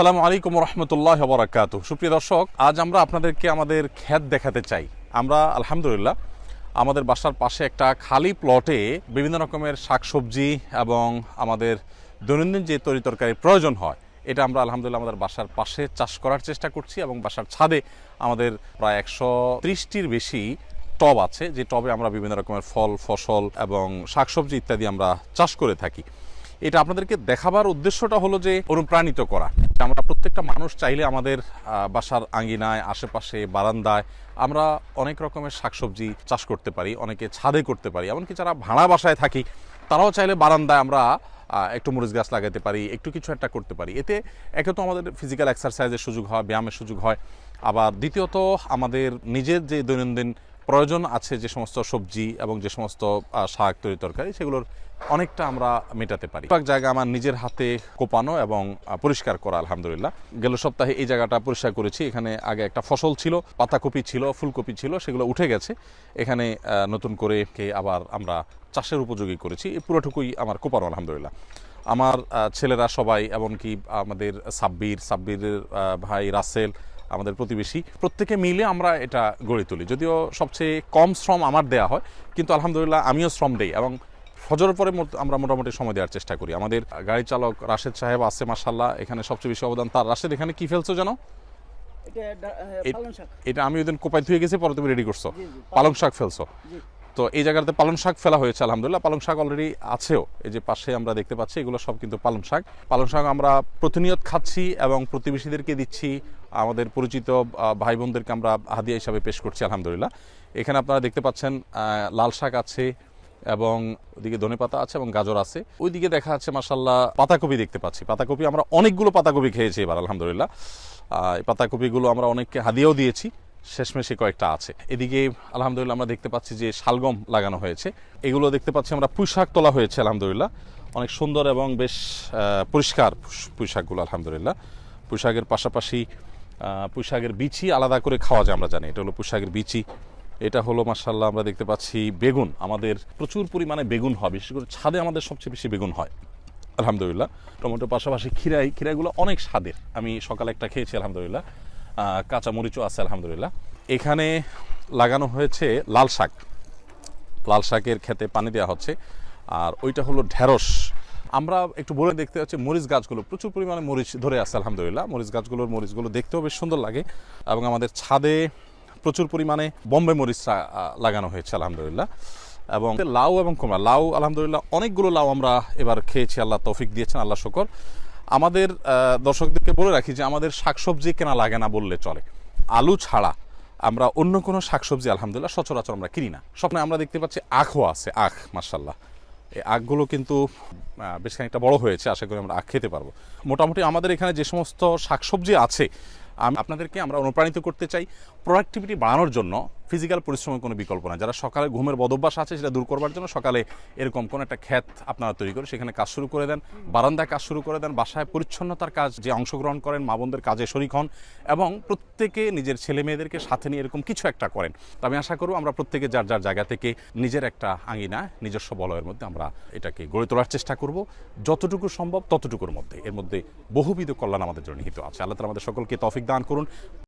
আসসালামু আলাইকুম রহমতুল্লাহ বরাকাত সুপ্রিয় দর্শক, আজ আমরা আপনাদেরকে আমাদের ক্ষেত দেখাতে চাই। আমরা, আলহামদুলিল্লাহ, আমাদের বাসার পাশে একটা খালি প্লটে বিভিন্ন রকমের শাকসবজি এবং আমাদের দৈনন্দিন যে তরি তরকারির প্রয়োজন হয়, এটা আমরা আলহামদুলিল্লাহ আমাদের বাসার পাশে চাষ করার চেষ্টা করছি এবং বাসার ছাদে আমাদের প্রায় একশো ত্রিশটির বেশি টব আছে, যে টবে আমরা বিভিন্ন রকমের ফল, ফসল এবং শাকসবজি ইত্যাদি আমরা চাষ করে থাকি। এটা আপনাদেরকে দেখাবার উদ্দেশ্যটা হলো যে অনুপ্রাণিত করা। যে আমরা প্রত্যেকটা মানুষ চাইলে আমাদের বাসার আঙ্গিনায়, আশেপাশে, বারান্দায় আমরা অনেক রকমের শাকসবজি চাষ করতে পারি, অনেকে ছাদে করতে পারি, এমনকি যারা ভাড়া বাসায় থাকি, তারাও চাইলে বারান্দায় আমরা একটু মরিচ গাছ লাগাতে পারি, একটু কিছু একটা করতে পারি। এতে একে তো আমাদের ফিজিক্যাল এক্সারসাইজের সুযোগ হয়, ব্যায়ামের সুযোগ হয়। আবার দ্বিতীয়ত আমাদের নিজের যে দৈনন্দিন প্রয়োজন আছে যে সমস্ত সবজি এবং যে সমস্ত শাক তরি তরকারি, সেগুলোর অনেকটা আমরা মেটাতে পারি। এক জায়গা আমার নিজের হাতে কোপানো এবং পরিষ্কার করা, আলহামদুলিল্লাহ। গেল সপ্তাহে এই জায়গাটা পরিষ্কার করেছি। এখানে আগে একটা ফসল ছিল, পাতাকপি ছিল, ফুলকপি ছিল, সেগুলো উঠে গেছে। এখানে নতুন করে কে আবার আমরা চাষের উপযোগী করেছি। এই পুরোটুকুই আমার কোপানো, আলহামদুলিল্লাহ। আমার ছেলেরা সবাই, এমনকি আমাদের সাব্বির, সাব্বিরের ভাই রাসেল আমাদের প্রতিবেশী প্রত্যেকে মিলে আমরা এটা গড়ে তুলি। যদিও সবচেয়ে কম শ্রম আমার দেয়া হয় কিন্তু আলহামদুলিল্লাহ আমিও শ্রম দেই এবং ফজরের পরে আমরা মোটামুটি সময় দেওয়ার চেষ্টা করি। আমাদের গাড়ি চালক রাশেদ সাহেব আছে মাসাল্লাহ এখানে সবচেয়ে বেশি অবদান তার। রাশেদ এখানে কি ফেলছো জানো? এটা আমি ওই দিন কোপাই ধুয়ে গেছি পরে তুমি রেডি করছ। পালং শাক ফেলছো। তো এই জায়গাতে পালং শাক ফেলা হয়েছে আলহামদুলিল্লাহ। পালং শাক অলরেডি আছেও। এই যে পাশে আমরা দেখতে পাচ্ছি এগুলো সব কিন্তু পালং শাক। পালং শাক আমরা প্রতিনিয়ত খাচ্ছি এবং প্রতিবেশীদেরকে দিচ্ছি। আমাদের পরিচিত ভাই বোনদেরকে আমরা হাদিয়া হিসাবে পেশ করছি, আলহামদুলিল্লাহ। এখানে আপনারা দেখতে পাচ্ছেন লাল শাক আছে এবং ওদিকে ধনেপাতা আছে এবং গাজর আছে। ওইদিকে দেখা যাচ্ছে মাসাল্লাহ পাতাকপি দেখতে পাচ্ছি। পাতাকপি আমরা অনেকগুলো পাতাকপি খেয়েছি এবার, আলহামদুলিল্লাহ। এই পাতাকপিগুলো আমরা অনেককে হাদিয়াও দিয়েছি, শেষমেশে কয়েকটা আছে। এদিকে, আলহামদুলিল্লাহ, আমরা দেখতে পাচ্ছি যে শালগম লাগানো হয়েছে। এগুলো দেখতে পাচ্ছি আমরা পুঁইশাক তোলা হয়েছে, আলহামদুলিল্লাহ। অনেক সুন্দর এবং বেশ পরিষ্কার পুঁইশাকগুলো আলহামদুলিল্লাহ। পুঁইশাকের পাশাপাশি পুঁইশাকের বিচি আলাদা করে খাওয়া যায় আমরা জানি। এটা হলো পুঁইশাকের বিচি। এটা হলো মার্শাল্লাহ আমরা দেখতে পাচ্ছি বেগুন। আমাদের প্রচুর পরিমাণে বেগুন হয় বিশেষ করে ছাদে আমাদের সবচেয়ে বেশি বেগুন হয়। আলহামদুলিল্লাহ টমেটোর পাশাপাশি খিরাই খিরাইগুলো অনেক স্বাদের। আমি সকালে একটা খেয়েছি আলহামদুলিল্লাহ। আহ, কাঁচা মরিচও আছে আলহামদুলিল্লাহ। এখানে লাগানো হয়েছে লাল শাক। লাল শাকের খেতে পানি দেওয়া হচ্ছে। আর ওইটা হলো ঢেঁড়স। আমরা একটু বলে দেখতে পাচ্ছি মরিচ গাছগুলো, প্রচুর পরিমাণে মরিচ ধরে আছে, আলহামদুলিল্লাহ। মরিচ গাছগুলোর মরিচগুলো দেখতেও বেশ সুন্দর লাগে এবং আমাদের ছাদে প্রচুর পরিমাণে বম্বে মরিচ লাগানো হয়েছে, আলহামদুলিল্লাহ। এবং লাউ এবং কুমড়া, লাউ আলহামদুলিল্লাহ অনেকগুলো লাউ আমরা এবার খেয়েছি, আল্লাহ তৌফিক দিয়েছেন, আল্লাহ শকর। আমাদের দর্শকদেরকে বলে রাখি যে আমাদের শাকসবজি কেনা লাগে না বললে চলে। আলু ছাড়া আমরা অন্য কোনো শাকসবজি, আলহামদুলিল্লাহ, সচরাচর আমরা কিনি না। স্বপ্নে আমরা দেখতে পাচ্ছি আখও আছে, আখ মার্শাল্লাহ এই আখগুলো কিন্তু বেশ খানিকটা বড় হয়েছে, আশা করি আমরা আখ খেতে পারব। মোটামুটি আমাদের এখানে যে সমস্ত শাকসবজি আছে আপনাদেরকে আমরা অনুপ্রাণিত করতে চাই। প্রোডাক্টিভিটি বাড়ানোর জন্য ফিজিক্যাল পরিশ্রমের কোনো বিকল্প না যারা সকালে ঘুমের বদভ্যাস আছে, সেটা দূর করবার জন্য সকালে এরকম কোনো একটা ক্ষেত আপনারা তৈরি করে সেখানে কাজ শুরু করে দেন, বারান্দায় কাজ শুরু করে দেন, বাসায় পরিচ্ছন্নতার কাজ যে অংশগ্রহণ করেন, মা বোনদের কাজে শরিক হন এবং প্রত্যেকে নিজের ছেলে মেয়েদেরকে সাথে নিয়ে এরকম কিছু একটা করেন। তো আমি আশা করব আমরা প্রত্যেকে যার যার জায়গা থেকে নিজের একটা আঙিনা নিজস্ব বলয়ের মধ্যে আমরা এটাকে গড়ে তোলার চেষ্টা করব। যতটুকু সম্ভব ততটুকুর মধ্যে। এর মধ্যে বহুবিধ কল্যাণ আমাদের জন্য নিহিত আছে। আল্লাহ তালা আমাদের সকলকে তফিক দান করুন।